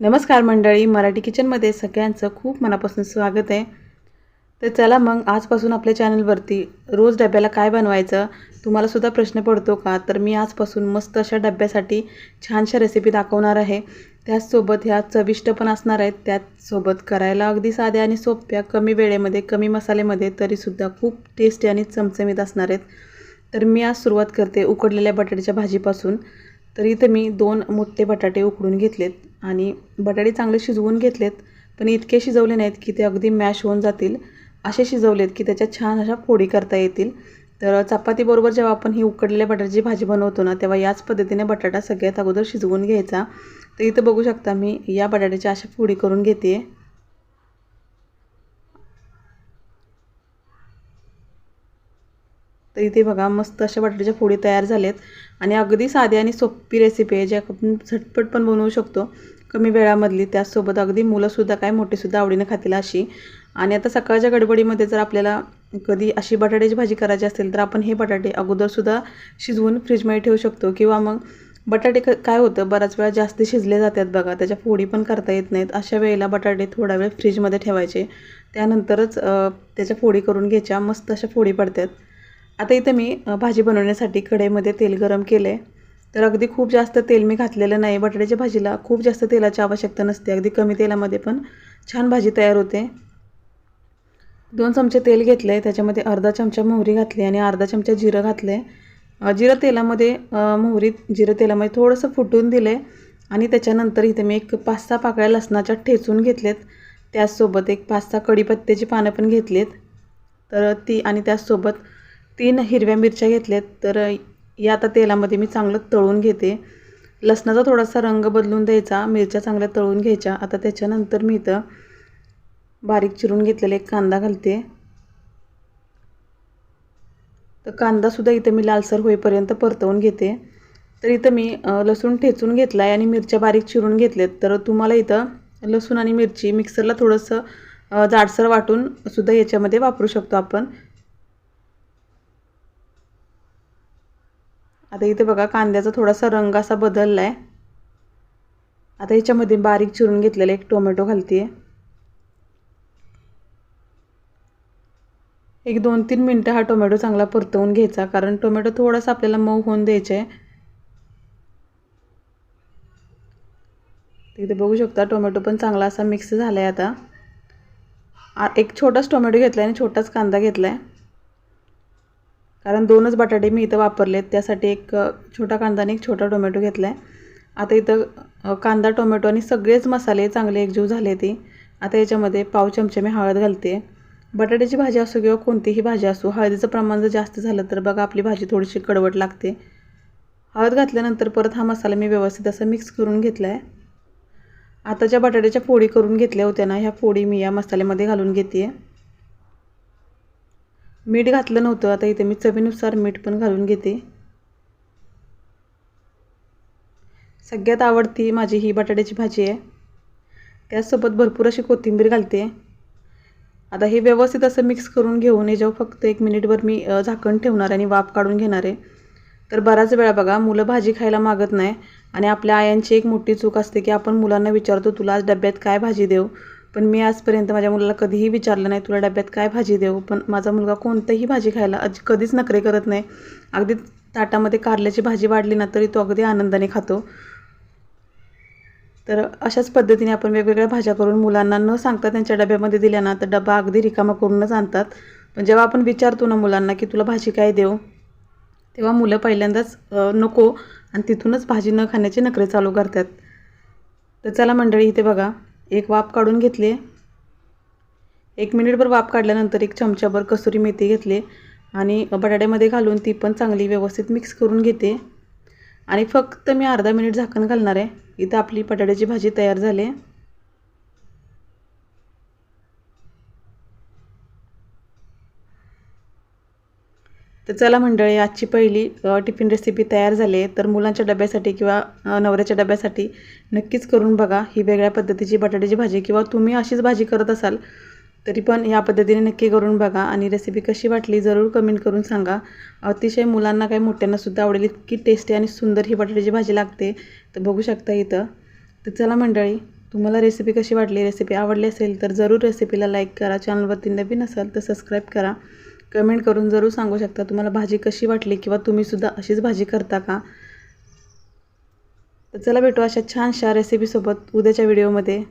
नमस्कार मंडळी मराठी किचनमध्ये सगळ्यांचं खूप मनापासून स्वागत आहे. तर चला मग आजपासून आपल्या चॅनलवरती रोज डब्याला काय बनवायचं तुम्हालासुद्धा प्रश्न पडतो का? तर मी आजपासून मस्त अशा डब्यासाठी छानशा रेसिपी दाखवणार आहे. त्याचसोबत ह्या चविष्ट पण असणार आहेत. त्याचसोबत करायला अगदी साध्या आणि सोप्या कमी वेळेमध्ये कमी मसाल्यामध्ये तरीसुद्धा खूप टेस्टी आणि चमचमीत असणार आहेत. तर मी आज सुरुवात करते उकडलेल्या बटाट्याच्या भाजीपासून. तर इथं मी दोन मोठे बटाटे उकडून घेतलेत आणि बटाटे चांगले शिजवून घेतलेत पण इतके शिजवले नाहीत की ते अगदी मॅश होऊन जातील. असे शिजवलेत की त्याच्या छान अशा फोडी करता येतील. तर चपातीबरोबर जेव्हा आपण ही उकडलेल्या बटाट्याची भाजी बनवतो ना तेव्हा याच पद्धतीने बटाटा सगळ्यात अगोदर शिजवून घ्यायचा. तर इथं बघू शकता मी या बटाट्याच्या अशा फोडी करून घेते तर इथे बघा मस्त अशा बटाट्याच्या फोडी तयार झाल्यात. आणि अगदी साधी आणि सोपी रेसिपी आहे जी आपण झटपट पण बनवू शकतो कमी वेळामधली. त्याचसोबत अगदी मुलंसुद्धा काय मोठीसुद्धा आवडीनं खातील अशी. आणि आता सकाळच्या गडबडीमध्ये जर आपल्याला कधी अशी बटाट्याची भाजी करायची असेल तर आपण हे बटाटे अगोदरसुद्धा शिजवून फ्रीजमध्ये ठेवू शकतो. किंवा मग बटाटे क काय होतं बराच वेळा जास्त शिजले जातात बघा त्याच्या फोडी पण करता येत नाहीत. अशा वेळेला बटाटे थोडा वेळ फ्रीजमध्ये ठेवायचे. त्यानंतरच त्याच्या फोडी करून घ्यायच्या. मस्त अशा फोडी पडतात. आता इथं मी भाजी बनवण्यासाठी कढईमध्ये तेल गरम केलं आहे तर अगदी खूप जास्त तेल मी घातलेलं नाही. बटाट्याच्या भाजीला खूप जास्त तेलाची आवश्यकता नसते. अगदी कमी तेलामध्ये पण छान भाजी तयार होते. दोन चमचे तेल घेतले आहे त्याच्यामध्ये अर्धा चमचा मोहरी घातली आणि अर्धा चमचा जिरं घातलं आहे जिरं तेलामध्ये मोहरीत जिरं तेलामध्ये थोडंसं फुटून दिलं आहे आणि त्याच्यानंतर इथे मी एक पाच सहा पाकळ्या लसणाच्या ठेचून घेतलेत. त्याचसोबत एक पाच सहा कढीपत्त्याची पानं पण घेतलीत. तर ती आणि त्याचसोबत तीन हिरव्या मिरच्या घेतल्यात तर या आता तेलामध्ये मी चांगलं तळून घेते. लसणाचा थोडासा रंग बदलून द्यायचा मिरच्या चांगल्या तळून घ्यायच्या. आता त्याच्यानंतर मी इथं बारीक चिरून घेतलेला एक कांदा घालते. तर कांदासुद्धा इथं मी लालसर होईपर्यंत परतवून घेते. तर इथं मी लसूण ठेचून घेतला आहे आणि मिरच्या बारीक चिरून घेतलेत तर तुम्हाला इथं लसूण आणि मिरची मिक्सरला थोडंसं जाडसर वाटून सुद्धा याच्यामध्ये वापरू शकतो आपण. आता इथे बघा कांद्याचा थोडासा रंग असा बदलला आहे आता ह्याच्यामध्ये बारीक चिरून घेतलेला एक टोमॅटो घालते एक दोन तीन मिनटं हा टोमॅटो चांगला परतवून घ्यायचा कारण टोमॅटो थोडासा आपल्याला मऊ होऊन द्यायचे आहे इथे बघू शकता टोमॅटो पण चांगला असा मिक्स झाला आहे आता एक छोटाच टोमॅटो घेतला आहे आणि छोटाच कांदा घेतला आहे कारण दोनच बटाटे मी इथं वापरलेत. त्यासाठी एक छोटा कांदा आणि एक छोटा टोमॅटो घेतला आहे आता इथं कांदा टोमॅटो आणि सगळेच मसाले चांगले एकजीव झाले ते. आता याच्यामध्ये पाव चमचे मी हळद घालते. बटाट्याची भाजी असो किंवा कोणतीही भाजी असो हळदीचं प्रमाण जर जास्त झालं तर बघा आपली भाजी थोडीशी कडवट लागते. हळद घातल्यानंतर परत हा मसाला मी व्यवस्थित असा मिक्स करून घेतला आहे आता ज्या बटाट्याच्या फोडी करून घेतल्या होत्या ना ह्या फोडी मी या मसाल्यामध्ये घालून घेते. आहे मीठ घातलं नव्हतं. आता इथे मी चवीनुसार मीठ पण घालून घेते. सगळ्यात आवडती माझी ही बटाट्याची भाजी आहे. त्याचसोबत भरपूर अशी कोथिंबीर घालते. आता हे व्यवस्थित असं मिक्स करून घेऊन याच्यावर फक्त एक मिनिटभर मी झाकण ठेवणार आणि वाफ काढून घेणार आहे. तर बराच वेळा बघा मुलं भाजी खायला मागत नाही आणि आपल्या आयांची एक मोठी चूक असते की आपण मुलांना विचारतो तुला आज डब्यात काय भाजी देऊ? पण मी आजपर्यंत माझ्या मुलाला कधीही विचारलं नाही तुला डब्यात काय भाजी देऊ? पण माझा मुलगा कोणतंही भाजी खायला अज कधीच नखरे करत नाही. अगदी ताटामध्ये कारल्याची भाजी वाढली ना तरी तो अगदी आनंदाने खातो. तर अशाच पद्धतीने आपण वेगवेगळ्या भाज्या करून मुलांना न सांगता त्यांच्या डब्यामध्ये दिल्या ना तर डबा अगदी रिकामा करूनच आणतात. पण जेव्हा आपण विचारतो ना मुलांना की तुला भाजी काय देऊ? तेव्हा मुलं पहिल्यांदाच नको आणि तिथूनच भाजी न खाण्याचे नखरे चालू करतात. तर चला मंडळी इथे बघा. एक वाफ काढून घेतले. एक मिनिटभर वाफ काढल्यानंतर एक चमच्याभर कसुरी मेथी घेतली आणि बटाट्यामध्ये घालून ती पण चांगली व्यवस्थित मिक्स करून घेते. आणि फक्त मी अर्धा मिनिट झाकण घालणार आहे. इथं आपली बटाट्याची भाजी तयार झाली. तर चला मंडळी आजची पहिली टिफिन रेसिपी तयार झाली आहे. तर मुलांच्या डब्यासाठी किंवा नवऱ्याच्या डब्यासाठी नक्कीच करून बघा. ही वेगळ्या पद्धतीची बटाट्याची भाजी किंवा तुम्ही अशीच भाजी करत असाल तरी पण या पद्धतीने नक्की करून बघा. आणि रेसिपी कशी वाटली जरूर कमेंट करून सांगा. अतिशय मुलांना काही मोठ्यांनासुद्धा आवडेल इतकी टेस्टी आणि सुंदर ही बटाट्याची भाजी लागते. तर बघू शकता इथं. तर चला मंडळी तुम्हाला रेसिपी कशी वाटली? रेसिपी आवडली असेल तर जरूर रेसिपीला लाईक करा. चॅनलवरती नवीन असाल तर सबस्क्राईब करा. कमेंट करून जरूर सांगू शकता. तुम्हाला भाजी कशी वाटली किंवा तुम्हीसुद्धा अशीच भाजी करता का? तर चला भेटू अशा छानशा रेसिपीसोबत उद्याच्या व्हिडिओमध्ये